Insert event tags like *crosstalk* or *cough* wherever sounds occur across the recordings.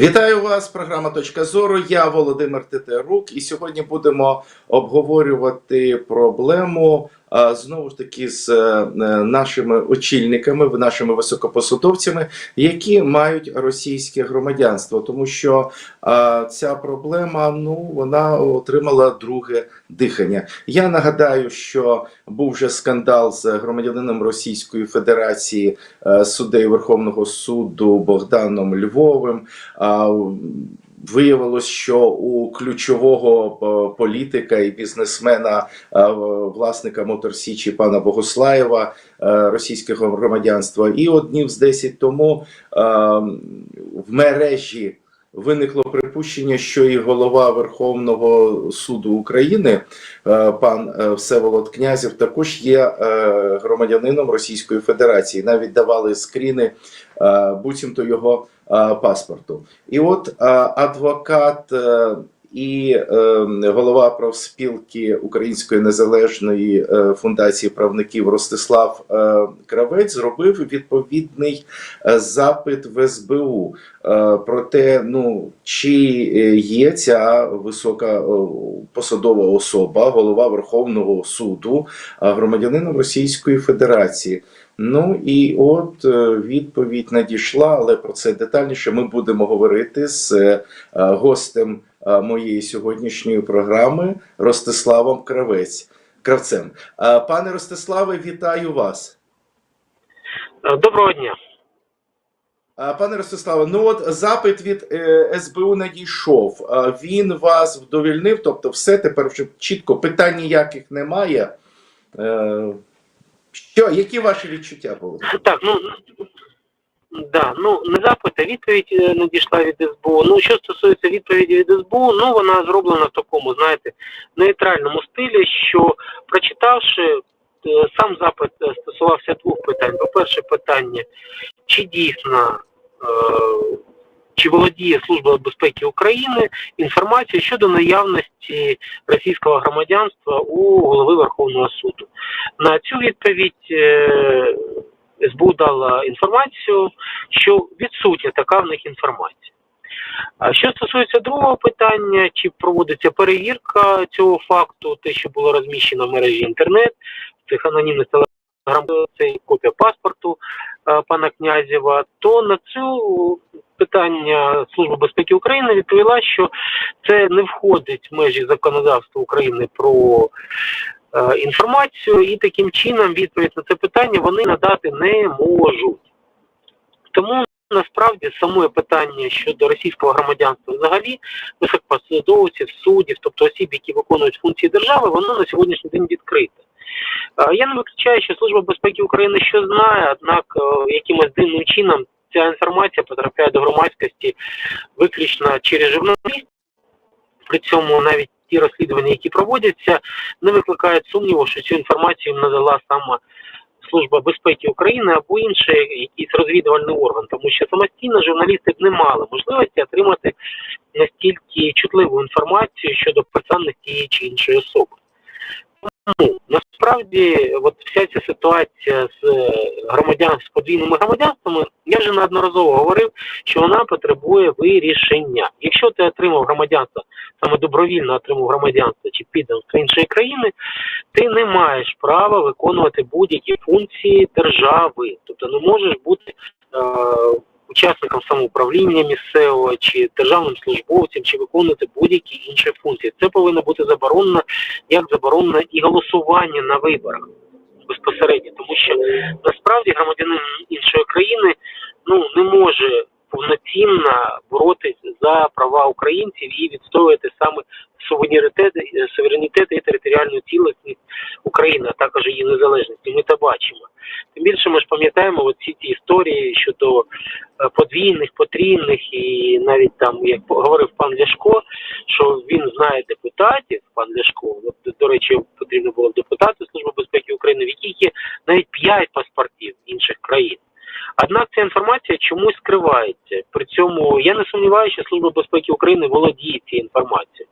Вітаю вас, програма Точка зору. Я Володимир Тетерук, і сьогодні будемо обговорювати проблему знову ж таки з е, нашими очільниками, нашими високопосадовцями, які мають російське громадянство, тому що ця проблема ну вона отримала друге дихання. Я нагадаю, що був вже скандал з громадянином Російської Федерації е, суддею Верховного суду Богданом Львовим. Виявилось, що у ключового е, політика і бізнесмена, е, власника Моторсічі пана Богослаєва, е, російського громадянства, і от днів з 10 тому в мережі виникло припущення, що і голова Верховного суду України, пан Всеволод Князів, також є громадянином Російської Федерації. Навіть давали скріни буцімто його паспорту. І от е, адвокат е, і е, голова профспілки Української незалежної е, фундації правників Ростислав е, Кравець зробив відповідний е, запит в СБУ е, про те, ну чи е, є ця висока е, посадова особа, голова Верховного суду, е, громадянином Російської Федерації. Ну і от е, відповідь надійшла, але про це детальніше ми будемо говорити з е, гостем е, моєї сьогоднішньої програми Ростиславом Кравець. Кравцем. Пане Ростиславе, вітаю вас. Доброго дня. Пане Ростиславе, ну от запит від СБУ надійшов. Він вас вдовільнив, тобто все тепер чітко питань ніяких немає. Що, які ваші відчуття були? Так, ну да, ну не запит, а відповідь е, надійшла від СБУ. Ну що стосується відповіді від СБУ, ну вона зроблена в такому, знаєте, нейтральному стилі, що прочитавши е, сам запит е, стосувався двох питань. По-перше, питання, чи дійсно чи володіє Служба безпеки України інформацією щодо наявності російського громадянства у голови Верховного суду. На цю відповідь е, СБУ дала інформацію, що відсутня така в них інформація. Що стосується другого питання, чи проводиться перевірка цього факту, те, що було розміщено в мережі інтернет, в цих анонімних телеграм, це копія паспорту е, пана Князєва, то на цю питання Служба безпеки України відповіла, що це не входить в межі законодавства України про е, інформацію, і таким чином відповідь на це питання вони надати не можуть. Тому насправді саме питання щодо російського громадянства взагалі високопосадовців, суддів, тобто осіб, які виконують функції держави, воно на сьогоднішній день відкрите. Е, Я не виключаю, що Служба безпеки України що знає, однак е, якимось дивним чином ця інформація потрапляє до громадськості виключно через журналістів. При цьому навіть ті розслідування, які проводяться, не викликають сумніву, що цю інформацію надала саме Служба безпеки України або інший якийсь розвідувальний орган, тому що самостійно журналісти б не мали можливості отримати настільки чутливу інформацію щодо персонних тієї чи іншої особи. Тому насправді, от вся ця ситуація з е, громадян з подвійними громадянствами, я вже неодноразово говорив, що вона потребує вирішення. Якщо ти отримав громадянство, саме добровільно отримав громадянство чи підданство іншої країни, ти не маєш права виконувати будь-які функції держави. Тобто не можеш бути е, учасником самоуправління місцевого чи державним службовцем, чи виконувати будь-які інші функції. Це повинно бути заборонено, як заборонено і голосування на виборах безпосередньо, тому що насправді громадянин іншої країни ну не може повноцінно боротися за права українців і відстоювати саме суверенітет, суверенітет і територіальну цілісність України, а також її незалежність. Ми це бачимо. Тим більше ми ж пам'ятаємо оці ці історії щодо е, подвійних, потрійних, і навіть там, як говорив пан Ляшко, що він знає депутатів, пан Ляшко, от, до речі, потрібно було депутати Служби безпеки України, в яких є навіть п'ять паспортів інших країн. Однак ця інформація чомусь скривається. При цьому я не сумніваюся, що Служба безпеки України володіє цією інформацією.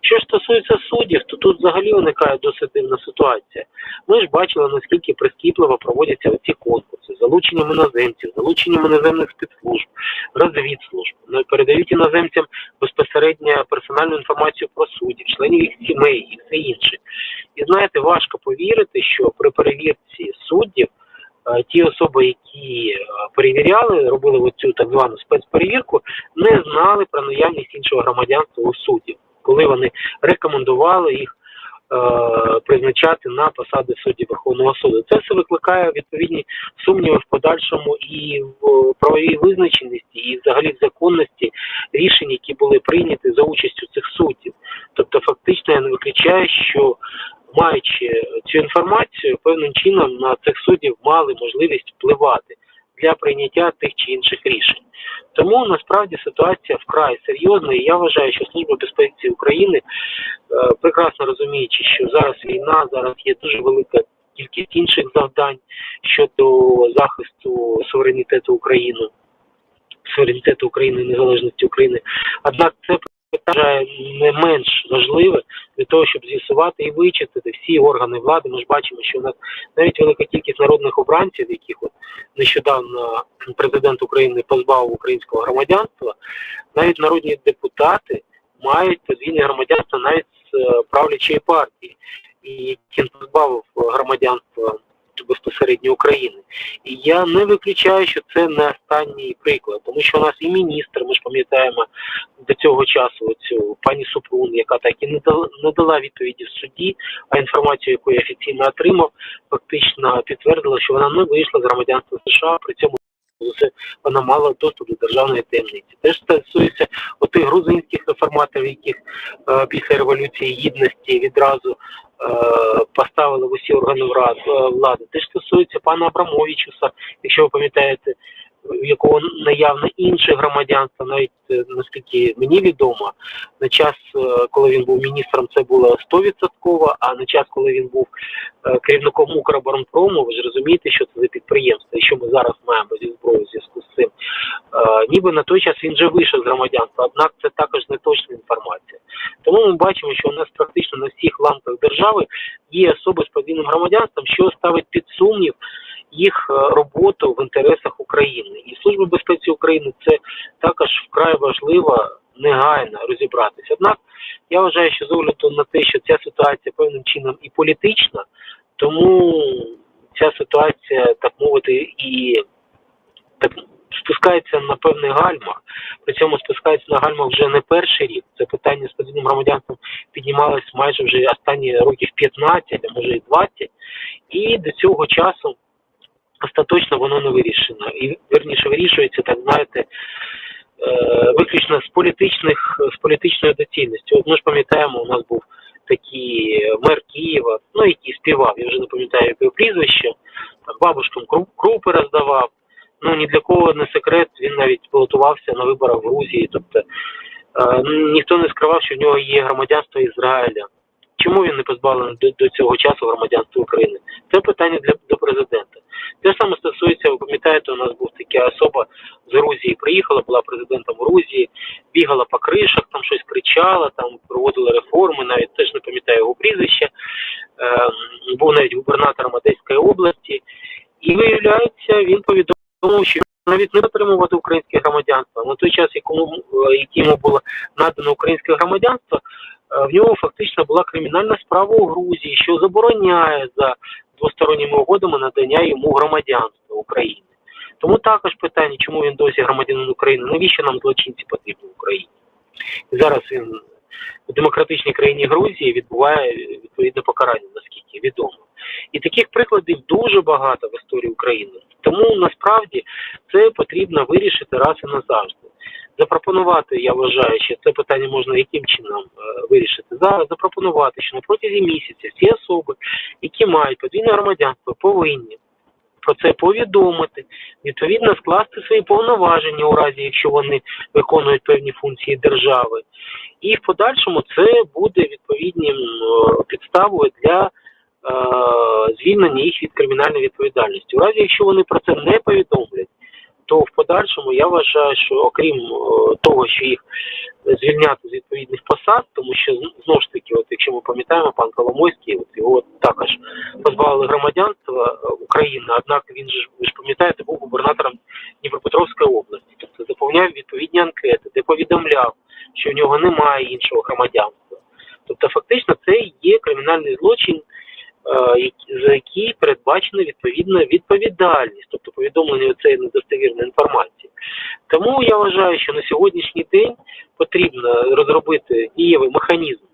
Що ж стосується суддів, то тут взагалі виникає досить дивна ситуація. Ми ж бачили, наскільки прискіпливо проводяться ці конкурси, залученням іноземців, залученням іноземних спецслужб, розвідслужб. Ну, Передають іноземцям безпосередньо персональну інформацію про суддів, членів їх сімей і все інше. І знаєте, важко повірити, що при перевірці суддів ті особи, які е, перевіряли, робили оцю так звану спецперевірку, не знали про наявність іншого громадянства у суддів, коли вони рекомендували їх е, призначати на посади суддів Верховного суду. Це все викликає відповідні сумніви в подальшому і в правовій визначеності, і взагалі в законності рішень, які були прийняті за участю цих суддів. Тобто, фактично я не виключаю, що маючи цю інформацію, певним чином на цих суддів мали можливість впливати для прийняття тих чи інших рішень. Тому насправді ситуація вкрай серйозна, і я вважаю, що Служба безпеки України, е, прекрасно розуміючи, що зараз війна, зараз є дуже велика кількість інших завдань щодо захисту суверенітету України, суверенітету України і незалежності України. Однак це питання не менш важливе для того, щоб з'ясувати і вичистити всі органи влади. Ми ж бачимо, що у нас навіть велика кількість народних обранців, яких от нещодавно президент України позбавив українського громадянства, навіть народні депутати мають подвійне громадянство навіть з е, правлячої партії, і яким позбавив громадянства безпосередньо України. І я не виключаю, що це не останній приклад, тому що у нас і міністр, ми ж пам'ятаємо до цього часу цю пані Супрун, яка так і не дала, не дала відповіді в суді, а інформацію, яку я офіційно отримав, фактично підтвердила, що вона не вийшла з громадянства США, при цьому вона мала доступ до державної таємниці. Теж стосується отих грузинських реформаторів, яких е, після революції гідності відразу е, поставили в усі органи е, влади. Теж стосується пана Абрамовичуса, якщо ви пам'ятаєте, в якого наявно інше громадянство, навіть е, наскільки мені відомо, на час, е, коли він був міністром, це було 100%, а на час, коли він був е, керівником Укроборонпрому, ви ж розумієте, що це за підприємство, і що ми зараз маємо зі зброєю в зв'язку з цим. Ніби на той час він вже вийшов з громадянства, однак це також не точна інформація. Тому ми бачимо, що у нас практично на всіх ланках держави є особи з подвійним громадянством, що ставить під сумнів їх е, роботу в інтересах України. І Служба безпеки України це також вкрай важливо негайно розібратися. Однак я вважаю, що з огляду на те, що ця ситуація певним чином і політична, тому ця ситуація, так мовити, і так спускається на певних гальмах. При цьому спускається на гальмах вже не перший рік. Це питання з подвійним громадянством піднімалось майже вже останні років 15, а може і 20. І до цього часу остаточно воно не вирішено. І верніше вирішується, так знаєте, е, виключно з політичних з політичної доцільності. От ми ж пам'ятаємо, у нас був такий мер Києва, ну який співав, я вже не пам'ятаю яке прізвище, там бабушкам кру- крупи роздавав. Ну ні для кого не секрет, він навіть балотувався на виборах в Грузії. Тобто е, ніхто не скривав, що в нього є громадянство Ізраїля. Чому він не позбавлений до, до цього часу громадянства України? Це питання для до президента. Те саме стосується, ви пам'ятаєте, у нас був така особа з Грузії, приїхала, була президентом Грузії, бігала по кришах, там щось кричала, там проводила реформи, навіть теж не пам'ятаю його прізвище. Е, був навіть губернатором Одеської області. І виявляється, він повідомив, що навіть не отримувати українське громадянство. На той час, якому е, який йому було надано українське громадянство, в нього фактично була кримінальна справа у Грузії, що забороняє за двосторонніми угодами надання йому громадянства України. Тому також питання, чому він досі громадянин України, навіщо нам злочинці потрібні в Україні? Зараз він в демократичній країні Грузії відбуває відповідне покарання, наскільки відомо. І таких прикладів дуже багато в історії України. Тому насправді це потрібно вирішити раз і назавжди. Запропонувати, я вважаю, що це питання можна яким чином е, вирішити. Зараз запропонувати, що на протязі місяця всі особи, які мають подвійне громадянство, повинні про це повідомити, відповідно скласти свої повноваження у разі, якщо вони виконують певні функції держави. І в подальшому це буде відповідним е, підставою для е, звільнення їх від кримінальної відповідальності. У разі, якщо вони про це не повідомлять, то в подальшому я вважаю, що окрім е, того, що їх звільняти з відповідних посад, тому що знову ж таки, от якщо ми пам'ятаємо, пан Коломойський, от його також позбавили громадянства е, України, однак він ж ви ж пам'ятаєте, був губернатором Дніпропетровської області, тобто заповняв відповідні анкети, де повідомляв, що в нього немає іншого громадянства. Тобто, фактично, це є кримінальний злочин, е, які- передбачена відповідна відповідальність, тобто повідомлення цієї недостовірної інформації. Тому я вважаю, що на сьогоднішній день потрібно розробити дієвий механізм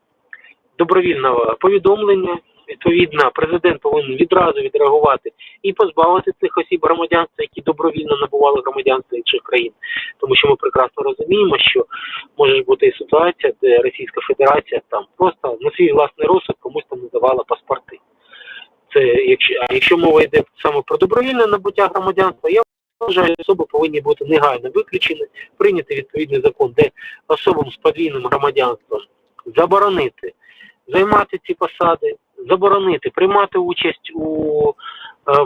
добровільного повідомлення. Відповідно, президент повинен відразу відреагувати і позбавити цих осіб громадянства, які добровільно набували громадянство інших країн. Тому що ми прекрасно розуміємо, що може бути і ситуація, де Російська Федерація там просто на свій власний розсуд комусь там надавала паспорти. Це якщо а якщо мова йде саме про добровільне набуття громадянства, я вважаю, особи повинні бути негайно виключені, прийняти відповідний закон, де особам з подвійним громадянством заборонити займати ці посади, заборонити приймати участь у е,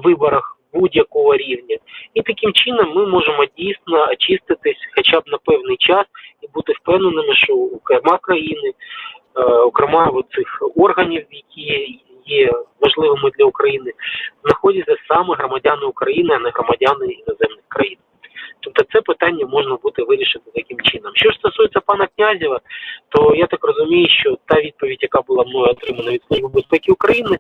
виборах будь-якого рівня. І таким чином ми можемо дійсно очиститись хоча б на певний час і бути впевненими, що окрема країни, е, окрема цих органів, які є важливими для України, знаходяться саме громадяни України, а не громадяни іноземних країн. Тобто це питання можна буде вирішити таким чином. Що ж стосується пана Князєва, то я так розумію, що та відповідь, яка була мною отримана від Служби безпеки України,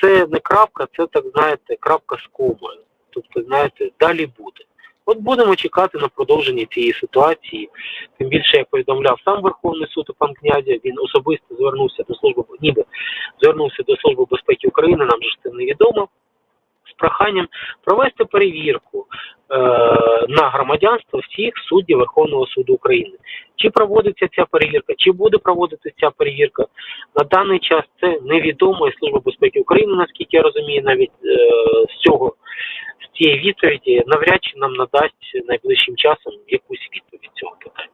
це не крапка, це так знаєте, крапка з комою. Тобто, знаєте, далі буде. От будемо чекати на продовження цієї ситуації. Тим більше, як повідомляв сам Верховний суд пан Князя, він особисто звернувся до служби, ніби звернувся до Служби безпеки України, нам ж це невідомо, з проханням провести перевірку е, на громадянство всіх суддів Верховного суду України. Чи проводиться ця перевірка, чи буде проводитися ця перевірка на даний час це невідомо, і Служба безпеки України, наскільки я розумію, навіть е, з цього з цієї відповіді навряд чи нам надасть найближчим часом якусь відповідь цього питання.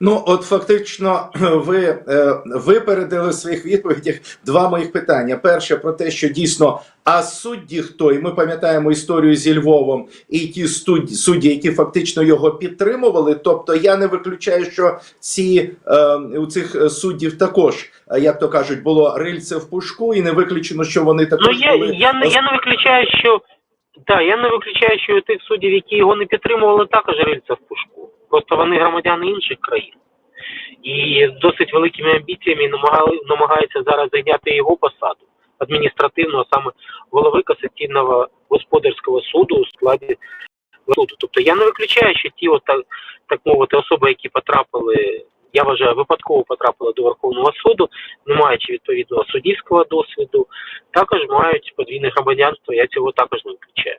Ну, от фактично, *clears throat* ви е, випередили в своїх відповідях два моїх питання. Перше про те, що дійсно, а судді хто? І ми пам'ятаємо історію зі Львовом і ті судді, судді, які фактично його підтримували. Тобто я не виключаю, що ці е, у цих суддів також, е, як то кажуть, було рильце в пушку, і не виключено, що вони також Ну я, були я, не- я не виключаю, що да, я не виключаю, що тих суддів, які його не підтримували, також рильця в пушку. Просто вони громадяни інших країн. І з досить великими амбіціями намагали, намагаються зараз зайняти його посаду адміністративного, саме голови касаційного господарського суду у складі суду. Тобто я не виключаю, що ті, от, так, так мовити, особи, які потрапили, я вважаю, випадково потрапили до Верховного суду, не маючи відповідного суддівського досвіду, також мають подвійне громадянство, я цього також не виключаю.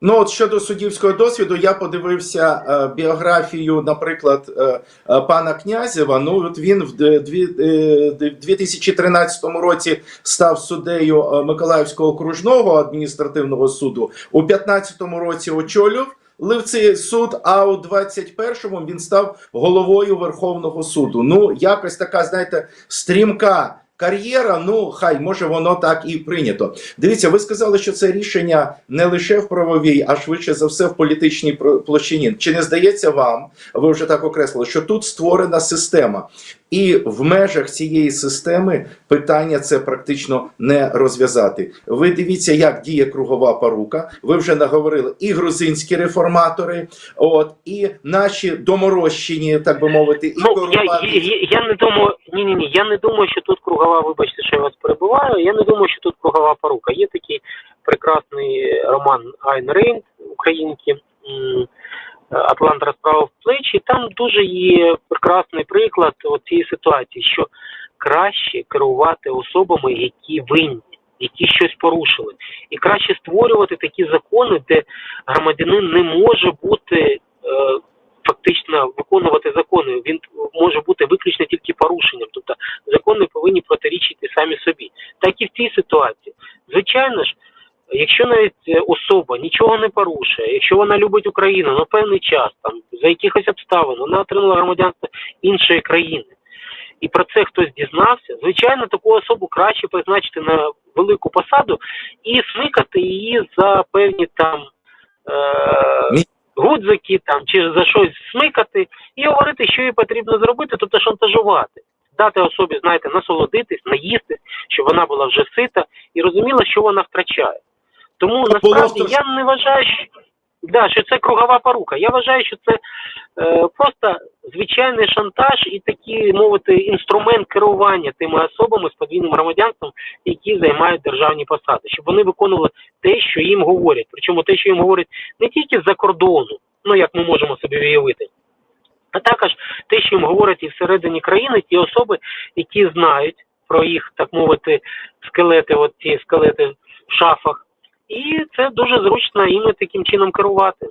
Ну, от щодо суддівського досвіду, я подивився е, біографію, наприклад, е, е, пана Князєва. Ну, от він в дві- е, д- 2013 році став суддею е, Миколаївського окружного адміністративного суду. У 2015 році очолював цей суд, а у 21-му він став головою Верховного суду. Ну, якось така, знаєте, стрімка. Кар'єра, ну хай може воно так і прийнято. Дивіться, ви сказали, що це рішення не лише в правовій, а швидше за все в політичній площині. Чи не здається вам, ви вже так окреслили, що тут створена система, і в межах цієї системи питання це практично не розв'язати. Ви дивіться, як діє кругова порука. Ви вже наговорили і грузинські реформатори, от і наші доморощені, так би мовити, і Ну, я, я, я, не думаю, ні, ні, ні, я не думаю, що тут кругова, вибачте, що я вас перебуваю. Я не думаю, що тут кругова порука. Є такий прекрасний роман Айн Рейн, українки. Атлант розправив плечі. Там дуже є прекрасний приклад цієї ситуації, що краще керувати особами, які винні, які щось порушили, і краще створювати такі закони, де громадянин не може бути е, фактично виконувати закони. Він може бути виключно тільки порушенням. Тобто закони повинні протирічити самі собі. Так і в цій ситуації. Звичайно ж, якщо навіть е, особа нічого не порушує, якщо вона любить Україну на певний час, там за якихось обставин, вона отримала громадянство іншої країни. І про це хтось дізнався, звичайно, таку особу краще призначити на велику посаду і смикати її за певні там е, гудзики там, чи за щось смикати, і говорити, що їй потрібно зробити, тобто шантажувати. Дати особі, знаєте, насолодитись, наїстись, щоб вона була вже сита і розуміла, що вона втрачає. Тому насправді я не вважаю, що, да, що це кругова порука. Я вважаю, що це е, просто звичайний шантаж і такий, мовити, інструмент керування тими особами з подвійним громадянством, які займають державні посади, щоб вони виконували те, що їм говорять. Причому те, що їм говорять не тільки з-за кордону, ну як ми можемо собі уявити. А також те, що їм говорять і всередині країни, ті особи, які знають про їх, так мовити, скелети, от ці скелети в шафах, і це дуже зручно іми таким чином керувати.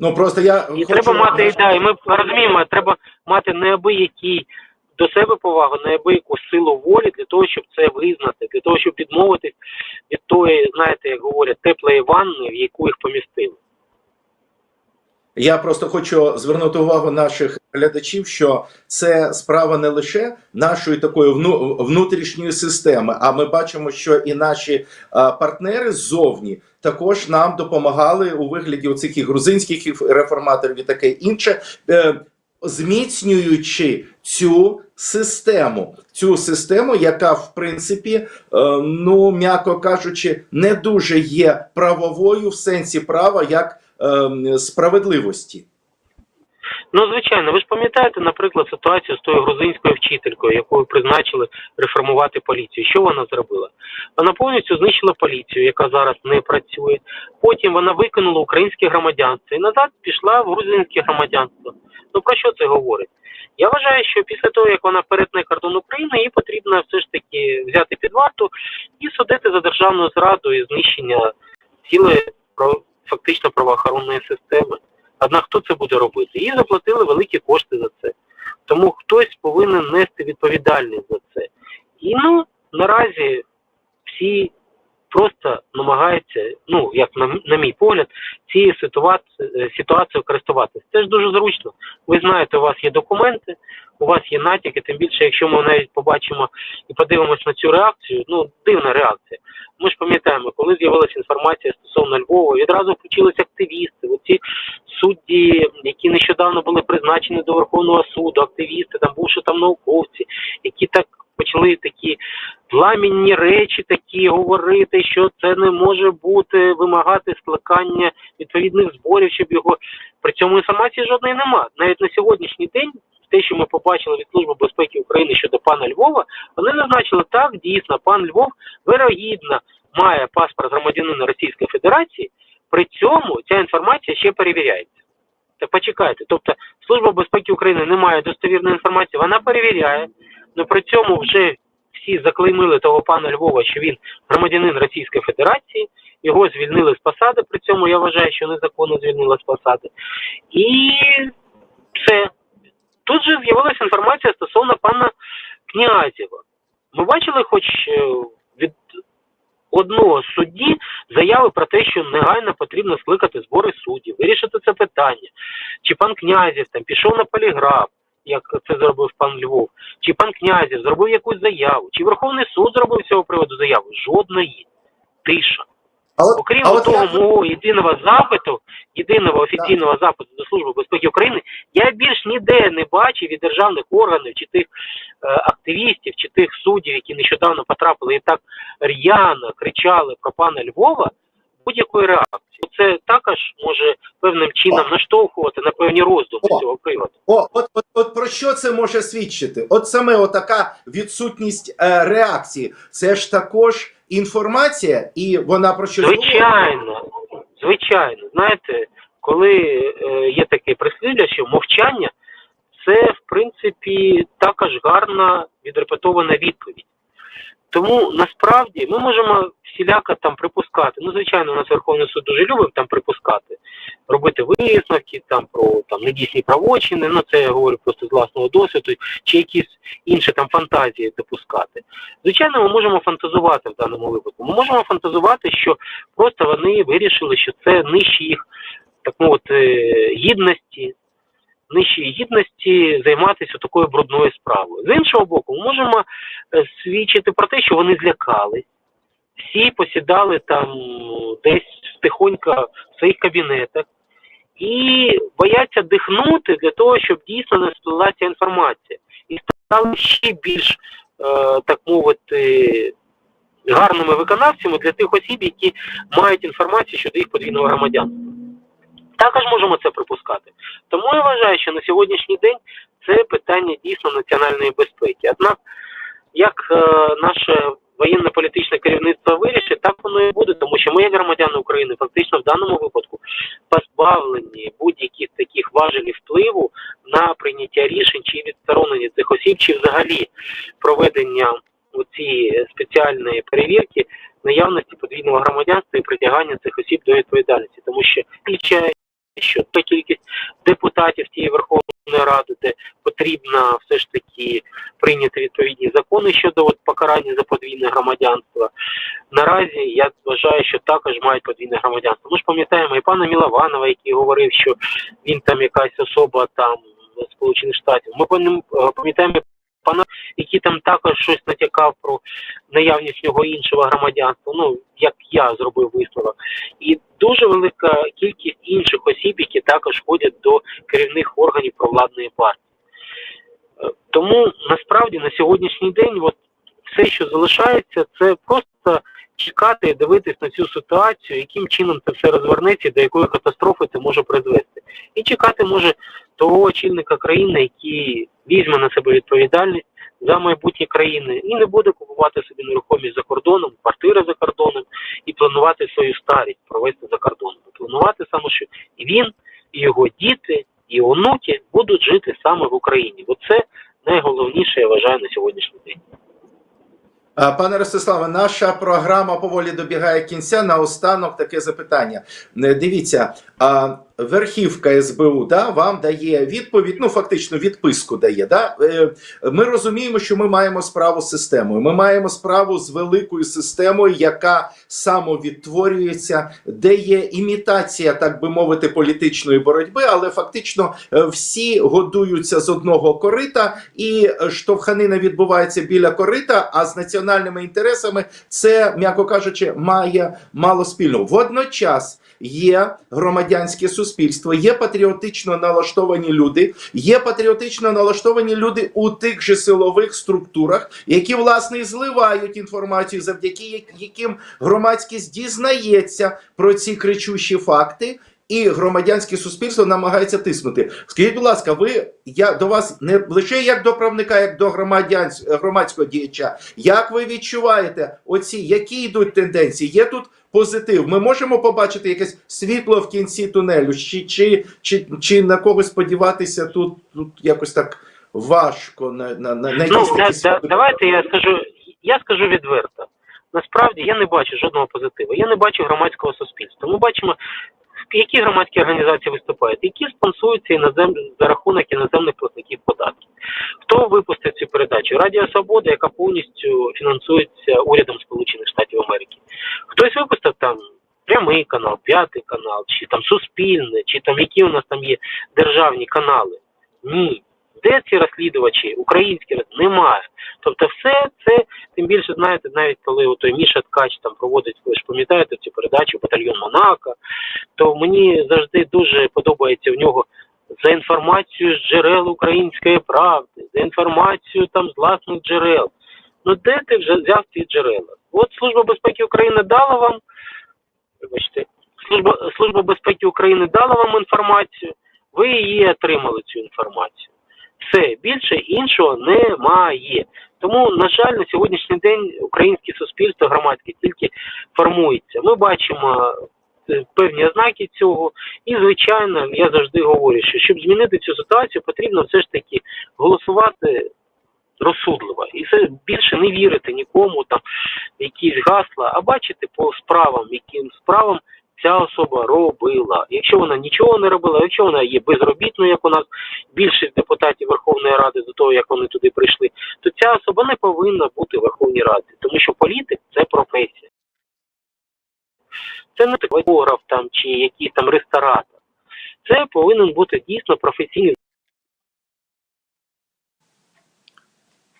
Ну просто я І хочу... треба мати да, і ми розуміємо, треба мати неабиякий до себе повагу, неабияку силу волі для того, щоб це визнати, для того, щоб відмовитись від тої, знаєте, як говорять, теплої ванни, в яку їх помістили. Я просто хочу звернути увагу наших глядачів, що це справа не лише нашої такої вну- внутрішньої системи, а ми бачимо, що і наші е, партнери ззовні також нам допомагали у вигляді оцих і грузинських і реформаторів і таке інше, е, зміцнюючи цю систему, цю систему, яка в принципі, е, ну м'яко кажучи, не дуже є правовою в сенсі права як справедливості. Ну, звичайно, ви ж пам'ятаєте, наприклад, ситуацію з тою грузинською вчителькою, якою призначили реформувати поліцію. Що вона зробила? Вона повністю знищила поліцію, яка зараз не працює. Потім вона викинула українське громадянство і назад пішла в грузинське громадянство. Ну про що це говорить? Я вважаю, що після того, як вона перетне кордон України, їй потрібно все ж таки взяти під варту і судити за державну зраду і знищення цілої фактично правоохоронної системи. Однак хто це буде робити? Її заплатили великі кошти за це. Тому хтось повинен нести відповідальність за це. І ну наразі всі просто намагаються, ну як на, на мій погляд, цією ситуацією, ситуацією користуватися. Це ж дуже зручно. Ви знаєте, у вас є документи, у вас є натяки, тим більше, якщо ми навіть побачимо і подивимось на цю реакцію, ну дивна реакція. Ми ж пам'ятаємо, коли з'явилася інформація стосовно Львова, відразу включилися активісти, оці судді, які нещодавно були призначені до Верховного суду, активісти, там бувши там науковці, які так почали такі пламінні речі такі говорити, що це не може бути, вимагати скликання відповідних зборів, щоб його при цьому інформації жодної нема. Навіть на сьогоднішній день. Те, що ми побачили від Служби безпеки України щодо пана Львова, вони зазначили так, дійсно, пан Львов вирогідно має паспорт громадянина Російської Федерації, при цьому ця інформація ще перевіряється. Так почекайте. Тобто Служба безпеки України не має достовірної інформації, вона перевіряє, але при цьому вже всі заклеймили того пана Львова, що він громадянин Російської Федерації, його звільнили з посади, при цьому я вважаю, що незаконно звільнили з посади. І все. Тут же з'явилася інформація стосовно пана Князєва. Ми бачили, хоч е, від одного судді заяви про те, що негайно потрібно скликати збори суддів, вирішити це питання. Чи пан Князєв там пішов на поліграф, як це зробив пан Львов, чи пан Князєв зробив якусь заяву, чи Верховний суд зробив з цього приводу заяву? Жодної. Тиша. А от, Окрім а от того ви- мого єдиного запиту, єдиного офіційного запиту до Служби безпеки України, я більш ніде не бачив від державних органів чи тих е, активістів, чи тих суддів, які нещодавно потрапили і так р'яно кричали про пана Львова, будь-якої реакції. Це також може певним чином наштовхувати на певні роздуми О. цього приводу. О, от, от, от про що це може свідчити? От саме отака відсутність е, реакції. Це ж також інформація, і вона про що Звичайно, звичайно. Знаєте, коли е, є таке прислів'я, що мовчання це в принципі також гарна відрепетована відповідь. Тому насправді ми можемо всіляко там припускати. Ну, звичайно, у нас Верховний суд дуже любив там припускати, робити висновки там про там недійсні правочини. Ну це я говорю просто з власного досвіду, чи якісь інші там фантазії допускати. Звичайно, ми можемо фантазувати в даному випадку. Ми можемо фантазувати, що просто вони вирішили, що це нижче їх так мовити гідності, нижче їх гідності займатися такою брудною справою. З іншого боку, ми можемо е, свідчити про те, що вони злякались. Всі посідали там десь в тихонько в своїх кабінетах і бояться дихнути для того, щоб дійсно не сплила ця інформація. І стали ще більш, е, так мовити, гарними виконавцями для тих осіб, які мають інформацію щодо їх подвійного громадянства. Також можемо це припускати. Вважаю, що на сьогоднішній день це питання дійсно національної безпеки. Однак, як е, наше воєнно-політичне керівництво вирішить, так воно і буде, тому що ми, як громадяни України, фактично в даному випадку позбавлені будь-яких таких важелів впливу на прийняття рішень чи відсторонення цих осіб, чи взагалі проведення цієї спеціальної перевірки наявності подвійного громадянства і притягання цих осіб до відповідальності, тому що що та кількість депутатів тієї Верховної Ради, де потрібно все ж таки прийняти відповідні закони щодо от, покарання за подвійне громадянство. Наразі я вважаю, що також мають подвійне громадянство. Ми ж пам'ятаємо і пана Мілованова, який говорив, що він там якась особа там Сполучених Штатів. Ми пам'ятаємо пана, який там також щось натякав про наявність нього іншого громадянства. Ну як я зробив висновок, і дуже велика кількість інших осіб, які також входять до керівних органів провладної партії. Е, Тому насправді на сьогоднішній день, от все, що залишається, це просто чекати і дивитись на цю ситуацію, яким чином це все розвернеться, до якої катастрофи це може призвести. І чекати може того очільника країни, який візьме на себе відповідальність за майбутнє країни і не буде купувати собі нерухомість за кордоном, квартири за кордоном і планувати свою старість провести за кордоном. Планувати саме, що і він, і його діти, і онуки будуть жити саме в Україні. Оце найголовніше, я вважаю, на сьогоднішній день. А, Пане Ростиславе, наша програма поволі добігає кінця. Наостанок таке запитання. Е, Дивіться, верхівка СБУ да, вам дає відповідь, ну фактично відписку дає. Да? Е, Ми розуміємо, що ми маємо справу з системою. Ми маємо справу з великою системою, яка самовідтворюється, де є імітація, так би мовити, політичної боротьби, але фактично е, всі годуються з одного корита, і штовханина відбувається біля корита. А з національними інтересами це, м'яко кажучи, має мало спільного. Водночас є громадянське суспільство, є патріотично налаштовані люди, є патріотично налаштовані люди у тих же силових структурах, які власне зливають інформацію, завдяки яким громадськість дізнається про ці кричущі факти. І громадянське суспільство намагається тиснути. Скажіть, будь ласка, ви я до вас не лише як до правника, як до громадян громадського діяча. Як ви відчуваєте оці, які йдуть тенденції? Є тут позитив. Ми можемо побачити якесь світло в кінці тунелю, чи, чи, чи, чи на когось сподіватися тут, тут якось так важко на, на, на, на Ну, якісь да, да, давайте я скажу, я скажу відверто. Насправді я не бачу жодного позитиву. Я не бачу громадського суспільства. Ми бачимо, які громадські організації виступають, які спонсуються інозем... за рахунок іноземних платників податків. Хто випустив цю передачу? Радіо Свобода, яка повністю фінансується урядом Сполучених Штатів Америки. Хтось випустив там прямий канал, п'ятий канал, чи там Суспільне, чи там які у нас там є державні канали. Ні. Де ці розслідувачі, українські немає. Тобто, все це тим більше знаєте, навіть коли той Міша Ткач там проводить, ви ж пам'ятаєте цю передачу Батальйон Монако, то мені завжди дуже подобається в нього за інформацію з джерел української правди, за інформацію там з власних джерел. Ну де ти вже взяв ці джерела? От Служба безпеки України дала вам, вибачте, Служба, Служба безпеки України дала вам інформацію, ви її отримали цю інформацію. Все більше іншого немає. Тому, на жаль, на сьогоднішній день українське суспільство громадське тільки формується. Ми бачимо е, певні ознаки цього, і звичайно, я завжди говорю, що щоб змінити цю ситуацію, потрібно все ж таки голосувати розсудливо і все більше не вірити нікому там якісь гасла, а бачити по справам, яким справам ця особа робила. Якщо вона нічого не робила, якщо вона є безробітною, як у нас більшість депутатів Верховної Ради до того, як вони туди прийшли, то ця особа не повинна бути в Верховній Раді, тому що політик це професія. Це не фотограф там чи якийсь там ресторатор. Це повинен бути дійсно професійний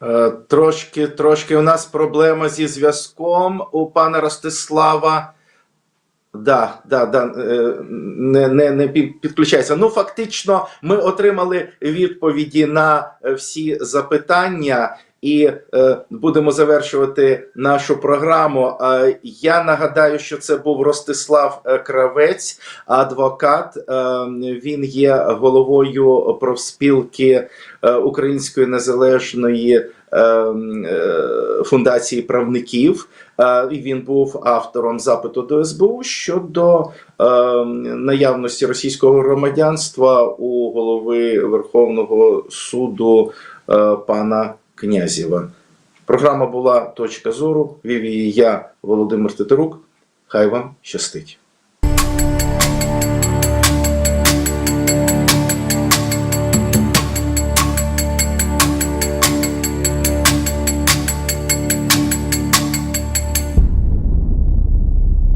Е, Трошки, трошки у нас проблема зі зв'язком у пана Ростислава. Да, да, да, е, не, не, не пі- підключається. Ну, фактично, ми отримали відповіді на е, всі запитання. І е, будемо завершувати нашу програму. Е, я нагадаю, що це був Ростислав е, Кравець, адвокат. Е, він є головою профспілки Української незалежної фундації правників. Е, і він був автором запиту до СБУ щодо е, наявності російського громадянства у голови Верховного суду е, пана Князєва. Програма була Точка зору. Вів її я, Володимир Тетерук. Хай вам щастить.